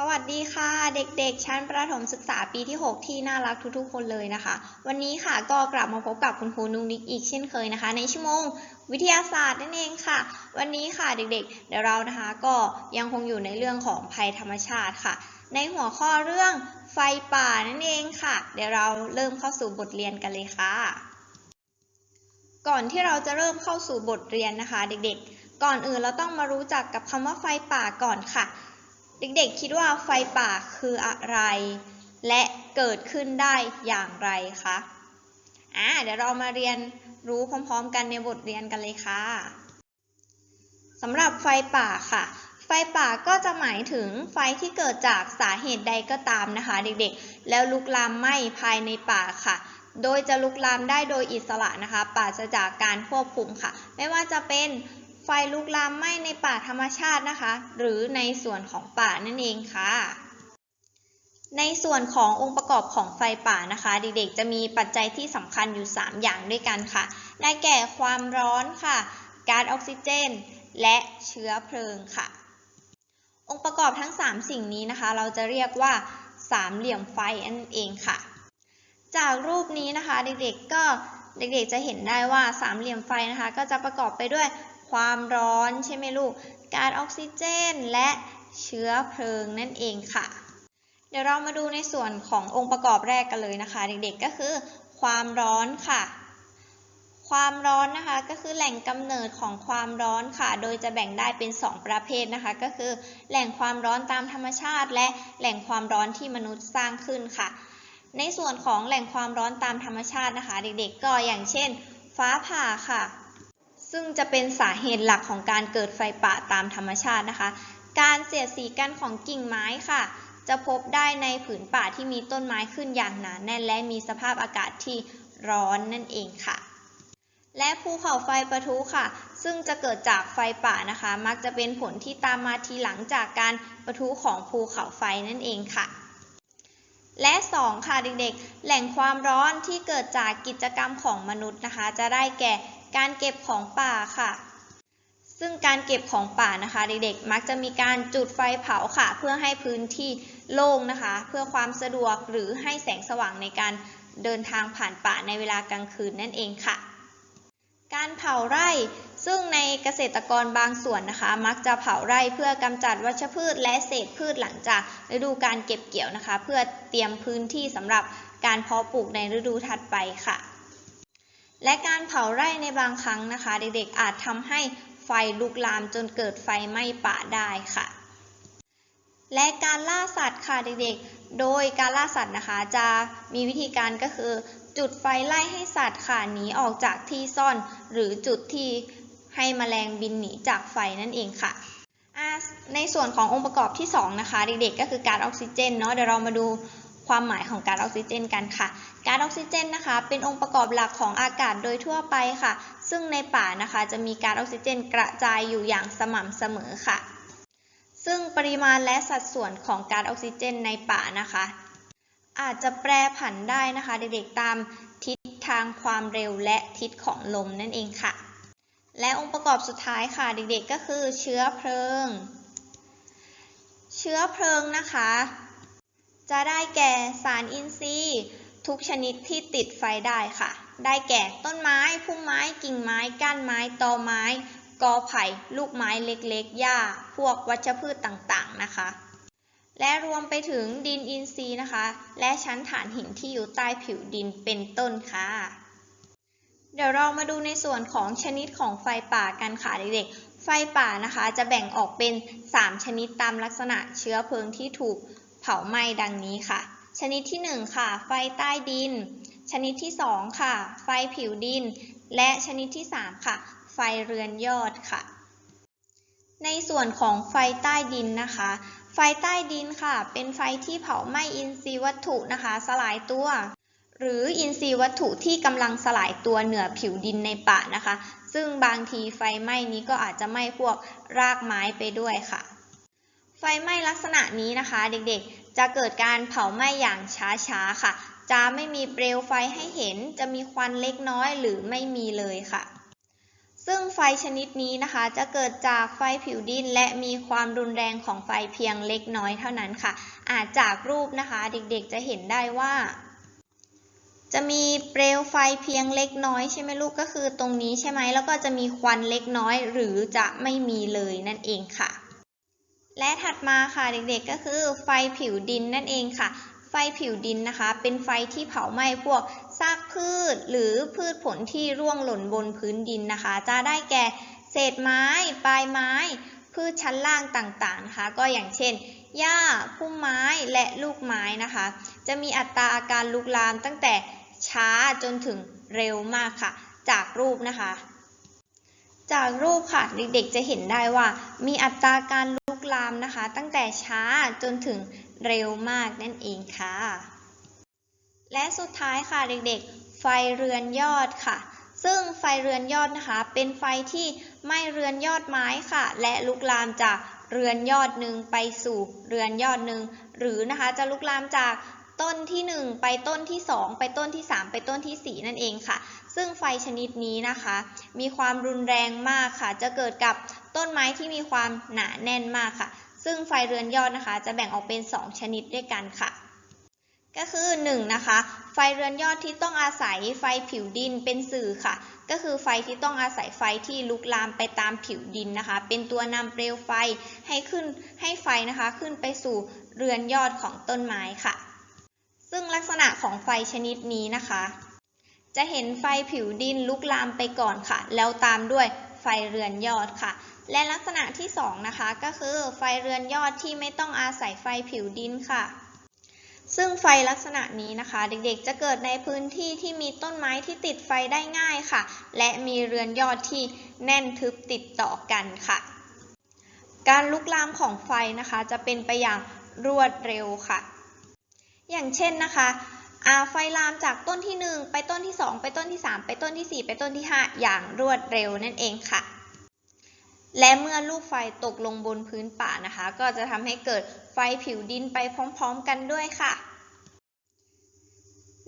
สวัสดีค่ะเด็กๆ ชั้นประถมศึกษาปีที่ 6 ที่น่ารักทุกๆ คนเลยนะคะ วันนี้ค่ะก็กลับมาพบกับคุณครูนุ้งนิกอีกเช่นเคยนะคะ ในชั่วโมงวิทยาศาสตร์นั่นเองค่ะ วันนี้ค่ะเด็กๆ เดี๋ยวเรานะคะก็ยังคงอยู่ในเรื่องของภัยธรรมชาติค่ะ ในหัวข้อเรื่องไฟป่านั่นเองค่ะ เดี๋ยวเราเริ่มเข้าสู่บทเรียนกันเลยค่ะ ก่อนที่เราจะเริ่มเข้าสู่บทเรียนนะคะ เด็กๆ ก่อนอื่นเราต้องมารู้จักกับคำว่าไฟป่าก่อนค่ะ เด็กๆคิดว่าไฟป่าคืออะไร และเกิดขึ้นได้อย่างไรคะอ่าเดี๋ยวเรามาเรียนรู้พร้อมๆ กันในบทเรียนกันเลยค่ะสำหรับไฟป่าค่ะ ไฟป่าก็จะหมายถึงไฟที่เกิดจากสาเหตุใดก็ตามนะคะ เด็กๆ แล้วลุกลามไหม้ภายในป่าค่ะ โดยจะลุกลามได้โดยอิสระนะคะปราศจากการควบคุมค่ะ ไม่ว่าจะเป็น ไฟลุกลามไหม้ในป่าธรรมชาตินะคะ หรือในส่วนของป่านั่นเองค่ะ ในส่วนขององค์ประกอบของไฟป่านะคะ เด็กๆ จะมีปัจจัยที่สำคัญอยู่ 3 อย่างด้วยกันค่ะ ได้แก่ความร้อนค่ะก๊าซออกซิเจน และเชื้อเพลิงค่ะ องค์ประกอบทั้ง 3 สิ่งนี้นะคะ เราจะเรียกว่าสามเหลี่ยมไฟนั่นเองค่ะ จากรูปนี้นะคะเด็กๆก็เด็กๆจะเห็นได้ว่าสามเหลี่ยมไฟนะคะ ก็จะประกอบไปด้วย ความร้อนใช่ไหมลูกก๊าซออกซิเจน และเชื้อเพลิงนั่นเองค่ะ เดี๋ยวเรามาดูในส่วนขององค์ประกอบแรกกันเลยนะคะ เด็กๆก็คือ ความร้อนค่ะ ความร้อนนะคะก็คือแหล่งกำเนิดของความร้อนค่ะ โดยจะแบ่งได้เป็น 2 ประเภทนะคะ ก็คือ แหล่งความร้อนตามธรรมชาติ และแหล่งความร้อนที่มนุษย์สร้างขึ้นค่ะ ในส่วนของแหล่งความร้อนตามธรรมชาตินะคะ เด็กๆ ก็อย่างเช่น ฟ้าผ่าค่ะ ซึ่งจะเป็นสาเหตุหลักของการเกิดไฟป่าตามธรรมชาตินะคะ การเสียดสีกันของกิ่งไม้ค่ะ จะพบได้ในผืนป่าที่มีต้นไม้ขึ้นอย่างหนาแน่น และมีสภาพอากาศที่ร้อนนั่นเองค่ะ และภูเขาไฟประทุค่ะ ซึ่งจะเกิดจากไฟป่านะคะ มักจะเป็นผลที่ตามมาทีหลังจากการประทุของภูเขาไฟนั่นเองค่ะและ 2 ค่ะเด็กๆ แหล่งความร้อนที่เกิดจากกิจกรรมของมนุษย์นะคะ จะได้แก่ การเก็บของป่าค่ะ ซึ่งการเก็บของป่านะคะ เด็กๆ มักจะมีการจุดไฟเผาค่ะ เพื่อให้พื้นที่โล่งนะคะ เพื่อความสะดวกหรือให้แสงสว่างในการเดินทางผ่านป่าในเวลากลางคืนนั่นเองค่ะ การเผาไร่ซึ่งในเกษตรกรบางส่วนนะคะ มักจะเผาไร่เพื่อกำจัดวัชพืชและเศษพืชหลังจากฤดูการเก็บเกี่ยวนะคะ เพื่อเตรียมพื้นที่สำหรับการเพาะปลูกในฤดูถัดไปค่ะ และการเผาไร่ในบางครั้งนะคะ เด็กๆอาจทำให้ไฟลุกลามจนเกิดไฟไหม้ป่าได้ค่ะ และการล่าสัตว์ค่ะเด็กๆ โดยการล่าสัตว์นะคะจะมีวิธีการก็คือ จุดไฟไล่ให้สัตว์ค่ะหนีออกจากที่ซ่อน หรือจุดที่ให้แมลงบินหนีจากไฟนั่นเองค่ะ ในส่วนขององค์ประกอบที่ 2 นะคะ เด็กๆ ก็คือก๊าซออกซิเจนเนาะเดี๋ยวเรามาดู ความหมายของก๊าซออกซิเจนกันค่ะก๊าซออกซิเจนนะคะ เป็นองค์ประกอบหลักของอากาศโดยทั่วไปค่ะ ซึ่งในป่านะคะจะมีก๊าซออกซิเจนกระจายอยู่อย่างสม่ำเสมอค่ะ ซึ่งปริมาณและสัดส่วนของก๊าซออกซิเจนในป่านะคะ อาจจะแปรผันได้นะคะ เด็กๆตามทิศทางความเร็วและทิศของลมนั่นเองค่ะ และองค์ประกอบสุดท้ายค่ะ เด็กๆก็คือเชื้อเพลิง เชื้อเพลิงนะคะ จะได้แก่สารอินทรีย์ ทุกชนิดที่ติดไฟได้ค่ะ ได้แก่ต้นไม้พุ่มไม้กิ่งไม้ก้านไม้ตอไม้ กอไผ่ ลูกไม้เล็กๆหญ้า พวกวัชพืชต่างๆนะคะ และรวมไปถึงดินอินทรีย์นะคะ และชั้นฐานหินที่อยู่ใต้ผิวดินเป็นต้นค่ะ เดี๋ยวเรามาดูในส่วนของชนิดของไฟป่ากันค่ะเด็กๆไฟป่านะคะจะแบ่งออกเป็น 3 ชนิดตามลักษณะเชื้อเพลิงที่ถูก เผาไหม้ดังนี้ค่ะ ชนิดที่ 1 ค่ะ ไฟใต้ดิน ชนิดที่ 2 ค่ะ ไฟผิวดิน และชนิดที่ 3 ค่ะ ไฟเรือนยอดค่ะ ในส่วนของไฟใต้ดินนะคะ ไฟใต้ดินค่ะ เป็นไฟที่เผาไหม้อินทรีย์วัตถุนะคะ สลายตัวหรืออินทรีย์วัตถุที่กำลังสลายตัวเหนือผิวดินในป่านะคะ ซึ่งบางทีไฟไหม้นี้ก็อาจจะไหม้พวกรากไม้ไปด้วยค่ะ ไฟไหม้ลักษณะนี้นะคะ เด็กๆ จะเกิดการเผาไหม้อย่างช้าๆค่ะ จะไม่มีเปลวไฟให้เห็น จะมีควันเล็กน้อยหรือไม่มีเลยค่ะ ซึ่งไฟชนิดนี้นะคะ จะเกิดจากไฟผิวดิน และมีความรุนแรงของไฟเพียงเล็กน้อยเท่านั้นค่ะ อาจจากรูปนะคะ เด็กๆ จะเห็นได้ว่า จะมีเปลวไฟเพียงเล็กน้อยใช่ไหมลูก ก็คือตรงนี้ใช่ไหม แล้วก็จะมีควันเล็กน้อย หรือจะไม่มีเลยนั่นเองค่ะ และถัดมาค่ะเด็กๆก็คือไฟผิวดินนั่นเองค่ะ ไฟผิวดินนะคะ เป็นไฟที่เผาไหม้พวกซากพืช หรือพืชผลที่ร่วงหล่นบนพื้นดินนะคะ จะได้แก่เศษไม้ปลายไม้ พืชชั้นล่างต่างๆนะคะ ก็อย่างเช่นหญ้าพุ่มไม้และลูกไม้นะคะ จะมีอัตราอาการลุกลามตั้งแต่ช้าจนถึงเร็วมากค่ะ จากรูปนะคะ จากรูปค่ะเด็กๆจะเห็นได้ว่ามีอัตราการ ลุกลามนะคะ ตั้งแต่ช้าจนถึงเร็วมากนั่นเองค่ะ และสุดท้ายค่ะเด็กๆ ไฟเรือนยอดค่ะ ซึ่งไฟเรือนยอดนะคะ เป็นไฟที่ไหม้เรือนยอดไม้ค่ะ และลุกลามจากเรือนยอดหนึ่งไปสู่เรือนยอดหนึ่งหรือนะคะจะลุกลามจากต้นที่ 1 ไปต้นที่ 2 ไปต้นที่ 3 ไปต้นทีสี่4 นั่นเองค่ะ ซึ่งไฟชนิดนี้นะคะ มีความรุนแรงมากค่ะ จะเกิดกับต้นไม้ที่มีความหนาแน่นมากค่ะ ซึ่งไฟเรือนยอดนะคะ จะแบ่งออกเป็น 2 ชนิดด้วยกันค่ะ ก็คือ1นะคะไฟเรือนยอดที่ต้องอาศัยไฟผิวดินเป็นสื่อค่ะ ก็คือไฟที่ต้องอาศัยไฟที่ลุกลามไปตามผิวดินนะคะ เป็นตัวนำเปลวไฟให้ขึ้นให้ไฟนะคะ ขึ้นไปสู่เรือนยอดของต้นไม้ค่ะ ซึ่งลักษณะของไฟชนิดนี้นะคะ จะเห็นไฟผิวดินลุกลามไปก่อนค่ะ แล้วตามด้วยไฟเรือนยอดค่ะ และลักษณะที่สองนะคะก็คือไฟเรือนยอดที่ไม่ต้องอาศัยไฟผิวดินค่ะ ซึ่งไฟลักษณะนี้นะคะ เด็กๆจะเกิดในพื้นที่ที่มีต้นไม้ที่ติดไฟได้ง่ายค่ะ และมีเรือนยอดที่แน่นทึบติดต่อกันค่ะ การลุกลามของไฟนะคะ จะเป็นไปอย่างรวดเร็วค่ะ อย่างเช่นนะคะ อ่าไฟลามจากต้นที่ 1 ไปต้นที่ 2 ไปต้นที่ 3 ไปต้นที่ 4 ไปต้นที่ 5 อย่างรวดเร็วนั่นเองค่ะ และเมื่อลูกไฟตกลงบนพื้นป่านะคะ ก็จะทำให้เกิดไฟผิวดินไปพร้อมๆกันด้วยค่ะ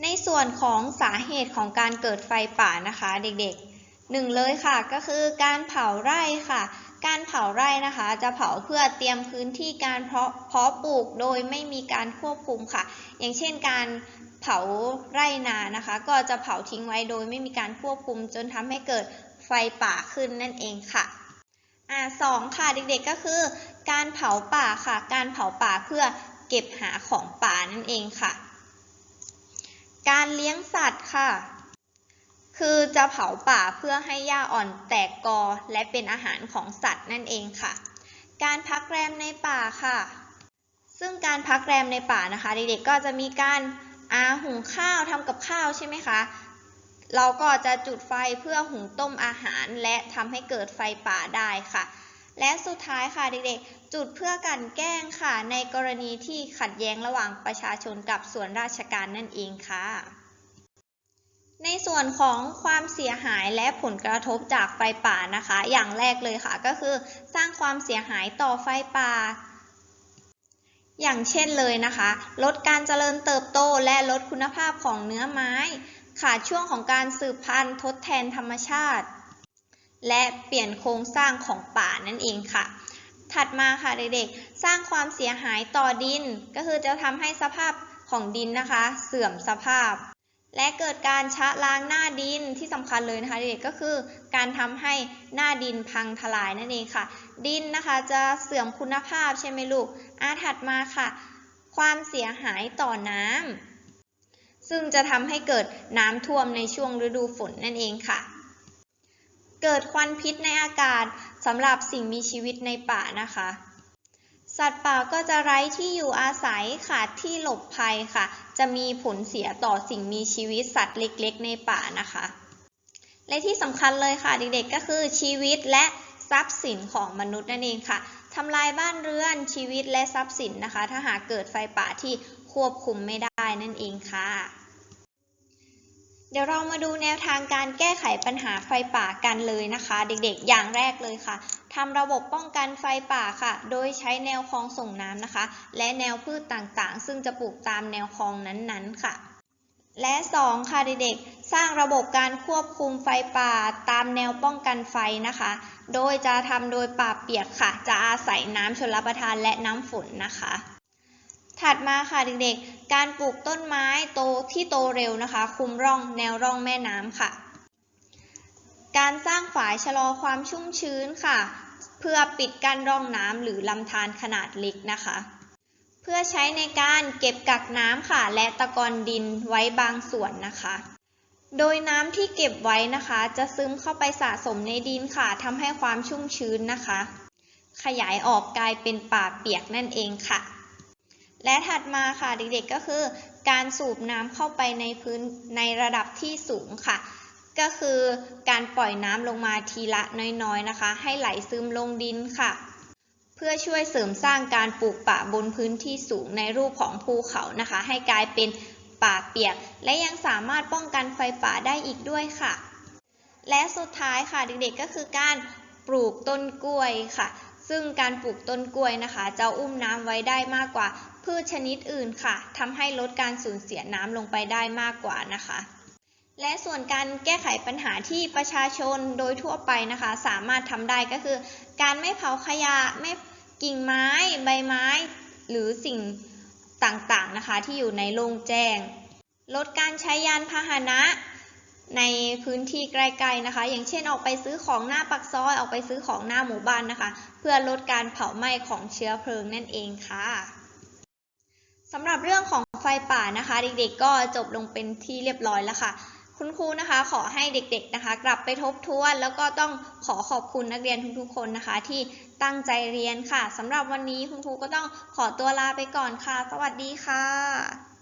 ในส่วนของสาเหตุของการเกิดไฟป่านะคะเด็กๆหนึ่งเลยค่ะก็คือการเผาไร่ค่ะ การเผาไร่นะคะ จะเผาเพื่อเตรียมพื้นที่การเพาะเพาะปลูกโดยไม่มีการควบคุมค่ะ อย่างเช่นการ เผาไร่นานะคะ ก็จะเผาทิ้งไว้โดยไม่มีการควบคุมจนทำให้เกิดไฟป่าขึ้นนั่นเองค่ะอ่าสองค่ะเด็กๆก็คือ การเผาป่าค่ะ การเผาป่าเพื่อเก็บหาของป่านั่นเองค่ะ การเลี้ยงสัตว์ค่ะ คือจะเผาป่าเพื่อให้หญ้าอ่อนแตกกอและเป็นอาหารของสัตว์นั่นเองค่ะ การพักแรมในป่าค่ะ ซึ่งการพักแรมในป่านะคะ เด็กๆก็จะมีการ อาหุงข้าวทำกับข้าวใช่ไหมคะ เราก็จะจุดไฟเพื่อหุงต้มอาหารและทำให้เกิดไฟป่าได้ค่ะ และสุดท้ายค่ะเด็กๆ จุดเพื่อกันแกล้งค่ะ ในกรณีที่ขัดแย้งระหว่างประชาชนกับส่วนราชการนั่นเองค่ะ ในส่วนของความเสียหายและผลกระทบจากไฟป่านะคะ อย่างแรกเลยค่ะก็คือ สร้างความเสียหายต่อไฟป่า อย่างเช่นเลยนะคะ ลดการเจริญเติบโตและลดคุณภาพของเนื้อไม้ ขาดช่วงของการสืบพันธุ์ทดแทนธรรมชาติ และเปลี่ยนโครงสร้างของป่านั่นเองค่ะ ถัดมาค่ะเด็กๆ สร้างความเสียหายต่อดิน ก็คือจะทำให้สภาพของดินนะคะ เสื่อมสภาพ และเกิดการชะล้างหน้าดินที่สำคัญเลยนะคะเด็กๆก็คือการทำให้หน้าดินพังทลายนั่นเองค่ะ ดินนะคะจะเสื่อมคุณภาพใช่ไหมลูกอาถัดมาค่ะ ความเสียหายต่อน้ำซึ่งจะทำให้เกิดน้ำท่วมในช่วงฤดูฝนนั่นเองค่ะ เกิดควันพิษในอากาศสำหรับสิ่งมีชีวิตในป่านะคะ สัตว์ป่าก็จะไร้ที่อยู่อาศัยขาดที่หลบภัยค่ะ จะมีผลเสียต่อสิ่งมีชีวิตสัตว์เล็กๆ ในป่านะคะ และที่สำคัญเลยค่ะเด็กๆ ก็คือชีวิตและทรัพย์สินของมนุษย์นั่นเองค่ะทำลายบ้านเรือนชีวิตและทรัพย์สินนะคะ ถ้าหากเกิดไฟป่าที่ควบคุมไม่ได้นั่นเองค่ะ เดี๋ยวเรามาดูแนวทางการแก้ไขปัญหาไฟป่ากันเลยนะคะ เด็กๆ อย่างแรกเลยค่ะทำระบบป้องกันไฟป่าค่ะ โดยใช้แนวคลองส่งน้ำนะคะ และแนวพืชต่างๆ ซึ่งจะปลูกตามแนวคลองนั้นๆค่ะ และ 2 ค่ะเด็กๆ สร้างระบบการควบคุมไฟป่าตามแนวป้องกันไฟนะคะ โดยจะทำโดยป่าเปียกค่ะ จะอาศัยน้ำชลประทานและน้ำฝนนะคะ ถัดมาค่ะเด็กๆ การปลูกต้นไม้โตที่โตเร็วนะคะ คุมร่องแนวร่องแม่น้ำค่ะ การสร้างฝายชะลอความชุ่มชื้นค่ะ เพื่อปิดกั้นร่องน้ำหรือลำธารขนาดเล็กนะคะ เพื่อใช้ในการเก็บกักน้ำค่ะ และตะกอนดินไว้บางส่วนนะคะ โดยน้ำที่เก็บไว้นะคะ จะซึมเข้าไปสะสมในดินค่ะทำให้ความชุ่มชื้นนะคะ ขยายออกกลายเป็นป่าเปียกนั่นเองค่ะ และถัดมาค่ะเด็กๆก็คือ การสูบน้ำเข้าไปในพื้นในระดับที่สูงค่ะ ก็คือการปล่อยน้ำลงมาทีละน้อยๆนะคะ ให้ไหลซึมลงดินค่ะ เพื่อช่วยเสริมสร้างการปลูกป่าบนพื้นที่สูงในรูปของภูเขานะคะ ให้กลายเป็นป่าเปียก และยังสามารถป้องกันไฟป่าได้อีกด้วยค่ะ และสุดท้ายค่ะเด็กๆก็คือการปลูกต้นกล้วยค่ะซึ่งการปลูกต้นกล้วยนะคะ จะอุ้มน้ำไว้ได้มากกว่า พืชชนิดอื่นค่ะทำให้ลดการสูญเสียน้ำลงไปได้มากกว่านะคะ และส่วนการแก้ไขปัญหาที่ประชาชนโดยทั่วไปนะคะ สามารถทำได้ก็คือ การไม่เผาขยะไม่กิ่งไม้ ใบไม้ หรือสิ่งต่างๆนะคะ ที่อยู่ในโล่งแจ้ง ลดการใช้ยานพาหนะในพื้นที่ใกล้ๆนะคะ อย่างเช่นออกไปซื้อของหน้าปักซอยออกไปซื้อของหน้าหมู่บ้านนะคะ เพื่อลดการเผาไหม้ของเชื้อเพลิงนั่นเองค่ะ สำหรับเรื่องของไฟป่านะคะ เด็กๆ ก็จบลงเป็นที่เรียบร้อยแล้วค่ะ คุณครูนะคะขอให้เด็กๆนะคะ กลับไปทบทวน แล้วก็ต้องขอขอบคุณนักเรียนทุกๆคนนะคะ ที่ตั้งใจเรียนค่ะสำหรับวันนี้คุณครูก็ต้องขอตัวลาไปก่อนค่ะ สวัสดีค่ะ